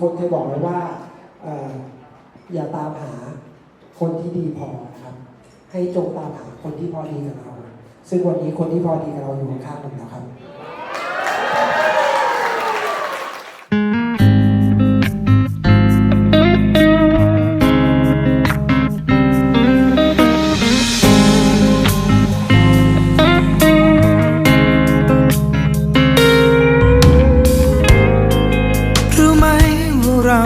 คนเคยบอกไว้ว่าอย่าตามหาคนที่ดีพอนะครับ ให้จงตามหาคนที่พอดีกับเรา ซึ่งวันนี้คนที่พอดีกับเราอยู่ข้างๆเราแล้วครับ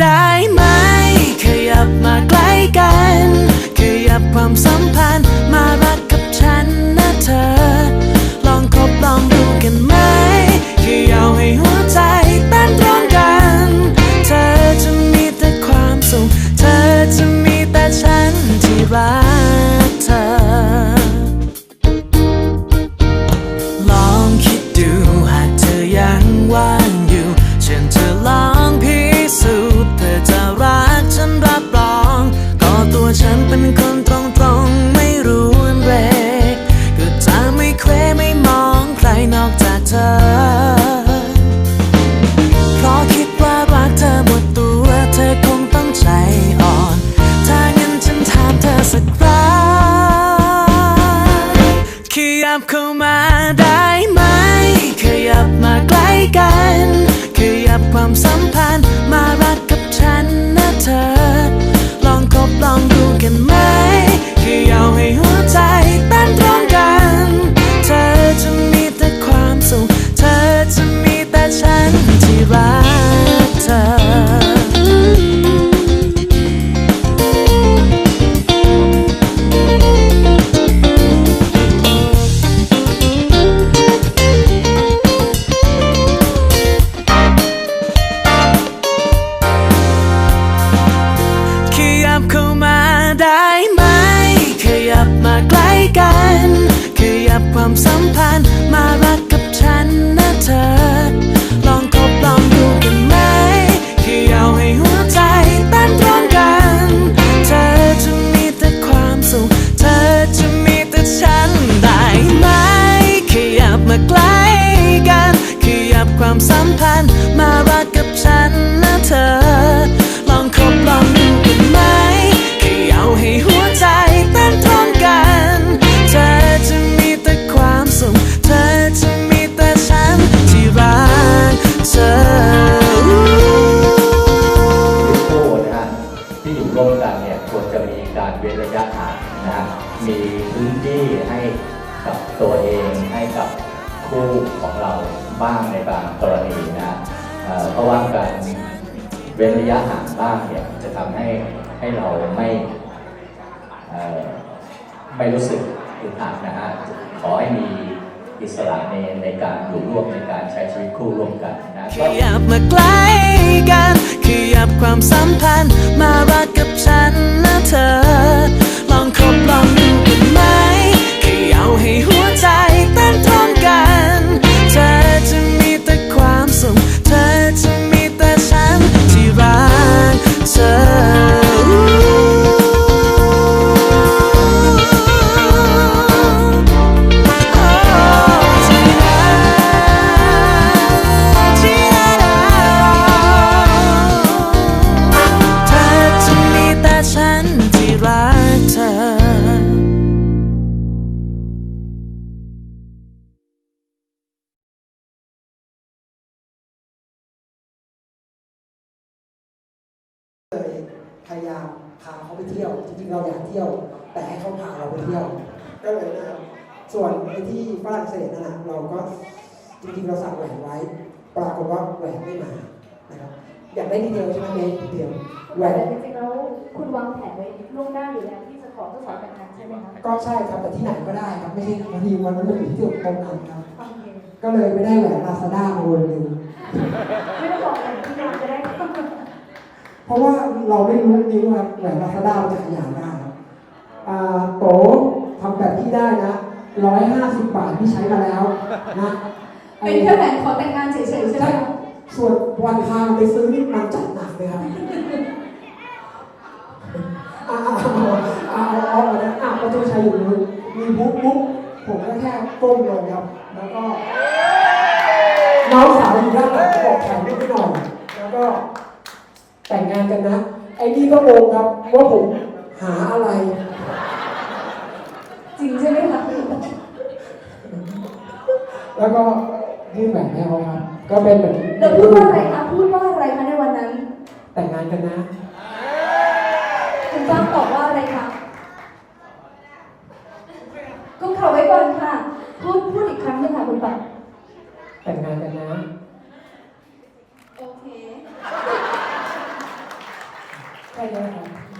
ได้ไหม ขยับมาใกล้กัน ขยับความสัมพันธ์มารักกับฉันาได้ไหม ขยับมาใกล้กัน ขยับความสัมพันธ์มารักกับฉันนะเธอ ตัวเองให้กับคู่ของเราบ้างในบางกรณีนะเพราะว่าการเว้นระยะห่างบ้างเนี่ยจะทำให้ให้เราไม่ไม่รู้สึกอึดอัดนะฮะขอให้มีอิสระในในการอยู่ร่วมในการใช้ชีวิตคู่ร่วมกันนะขยับมาใกล้กันขยับความสัมพันธ์มารักกับ เลยพยายามพาเขาไปเที่ยวจริงๆเราอยากเที่ยว แต่ให้เขาพาเราไปเที่ยวก็เลยนะครับส่วนไอ้ที่ฝรั่งเศสนั่นนะเราก็จริงๆเราสั่งแหวนไว้ ปรากฏว่าแหวนไม่มานะครับอยากได้ดีเทลใช่ไหมเมย์ดีเทลแหวแต่นจริงๆแล้วคุณวางแผนไว้ล่วงหน้าอยู่แล้วที่จะขอเจ้าสาวแต่งงานใช่ไหมคะก็ใช่ครับแต่ที่ไหนก็ได้ครับไม่ใช่บางทีวันนั้นมันอยู่ที่ตรงนั้นครับโอเคก็เลยไม่ได้แหวนลาซาด้ามาวนหนึ่ง ไม่ต้องบอกอะไรที่งานจะได้ เพราะว่าเราไม่รู้นิ้วครับแหวนลาซาด้ามันจะขยายได้ครับอ่าโตทำแบบที่ได้นะร้อยห้าสิบบาทที่ใช้มาแล้วนะไอ้เป็นแค่แหวนขอแต่งงานเฉยๆใช่ไหมใช่คะส่วนวันพาไปซื้อนี่มันจัดหนักเลยครับอ่าเอาเอาเอาเอาเอาอะประตูชัยอยู่นู้นมีบุ๊กบุ๊กผมก็แค่ก้มลงครับแล้วก็ น้องสาวอยู่ด้านหลังบอกแขนนิดหน่อย แล้วก็แต่งงานกันนะ ไอ้นี่ก็งงครับว่าผมหาอะไร จริงใช่ไหมคะแล้วก็ยื่นแหวนให้เขาครับ ก็เป็นแบบเราพูดว่าอะไรคะพูดว่าอะไรคะในวันนั้น แต่งงานกันนะ Hallelujah.